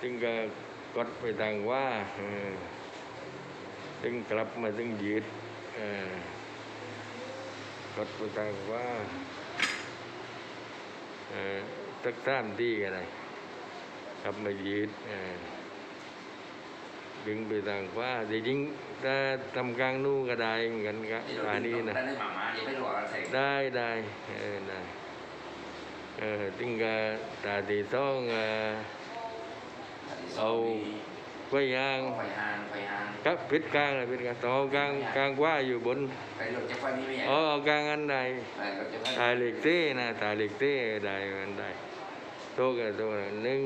ถึงก็กดไปทางว่าเออถึงกลับมาถึงยืดกดไปทางว่าเออสักสามที่กันเลยกลับมายืดดึงไปทางว่าจริงถ้าทำกลางนู่นก็ได้เหมือนกันครับอันนี้นะได้หมามาดีไม่รู้อะไรใส่ได้ได้เออได้เออถึงก็ตาตีต้องอ่อ เอาไว้ยางไฟหางไฟหางครับพิษกลางเลยพิษกลางต่อกลางกลางว่าอยู่บนไปรถจะไฟนี่ไม่ใหญ่อ๋อกลางอันใดไปรถจะไฟตายเหล็กเต้นะตายเหล็กเต้ได้มันได้โตกันโตกันหนึ่ง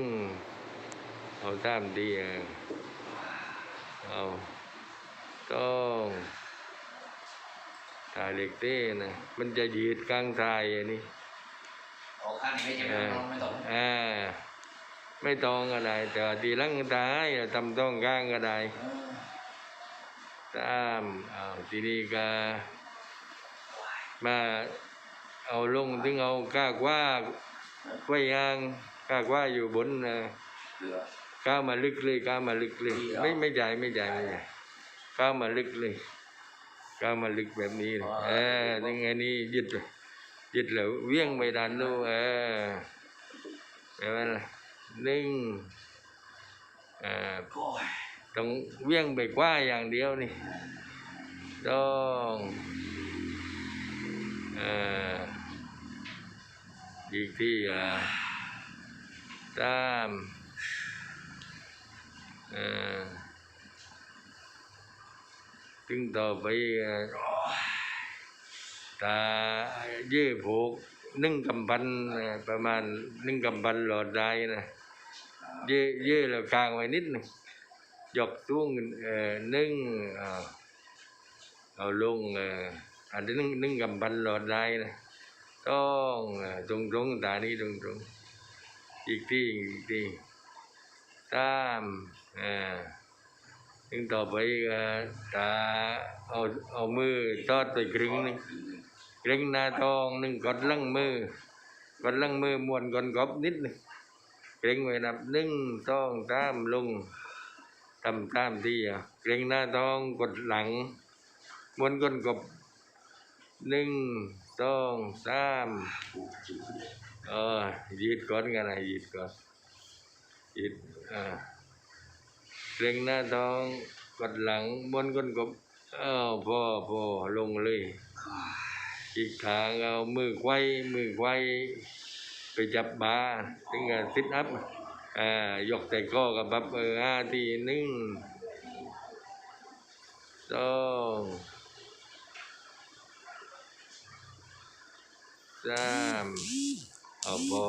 เอาตามดีเออเอาต้องตายเหล็กเต้นะมันจะยืดกลางทรายอันนี้โอ้ข้างนี้ไม่เจ็บเออไม่ตกอ่า ไม่ต้องก็ได้แต่ว่าทีลังตายทำต้องกลางก็ได้ตามเอาทีนี้ก็มาเอาลงถึงเอาก้ากว่าไว้ยางก้ากว่าอยู่บนเหลือก้าวมาลึกเลยก้าวมาลึกเลยไม่ไม่ใหญ่ไม่ใหญ่ไม่ใหญ่ก้าวมาลึกเลยก้าวมาลึกแบบนี้เลยอ๋อเออถึงไงนี้ยึดยึดแล้วเวียงไปดันดูเออเห็นไหมล่ะ นึ่งอ่าโอ้ยต้องเวี่ยงไปกว่าอย่างเดียวนี่ต้องเอ่ออีกที่อะตามเอ่อถึงต่อไปอะตายื้อผูกนึ่งกำพันอะประมาณนึ่งกำพันหลอดได้นะ เยื้อยื้อแล้วกลางไว้นิดหนึ่งยกสูงเอ่อนึ่งเอาลงเอ่ออันนี้นึ่งนึ่งกำบันหลอดได้นะต้องตรงตรงตานี้ตรงตรงอีกที่อีกที่ตามอ่อถึงต่อไปก็ตาเอาเอามือทอดไปครึ่งนึงครึ่งหน้าทองหนึ่งกดลังมือกดลังมือมวนกดกบนิดหนึง เกรงไว้นับหนึ่งสองสามลงทำตามที่อะเกรงหน้าท้องกดหลังมวนก้นกบหนึ่งสองสามเออยืดก่อนกันนะยืดก่อนยืดอ่าเกรงหน้าท้องกดหลังมวนก้นกบเอ้าวพอพอลงเลยอีกทางเอามือไขว้มือไขว้ ไปจับบาถึงกับซิทอัพอ่ายกแต่ก้อกับบับเออห้าทีหนึ่งสองสามเอาพอ